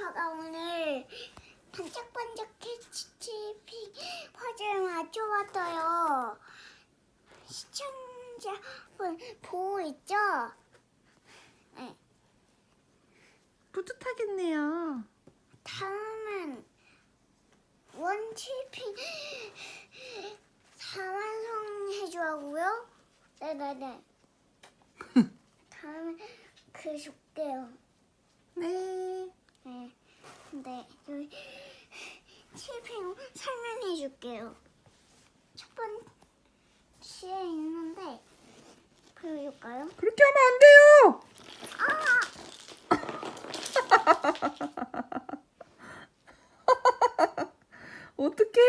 제가 오늘 반짝반짝 캐치피 퍼즐 맞춰봤어요. 시청자분 보고 있죠? 네. 뿌듯하겠네요. 다음은 원치핑 사완송 해주라고요? 네네네. 다음에 그 줄게요. 네. 실핑 설명해 줄게요. 첫 번째에 있는데 보여줄까요? 그렇게 하면 안 돼요. 아! 어떻게?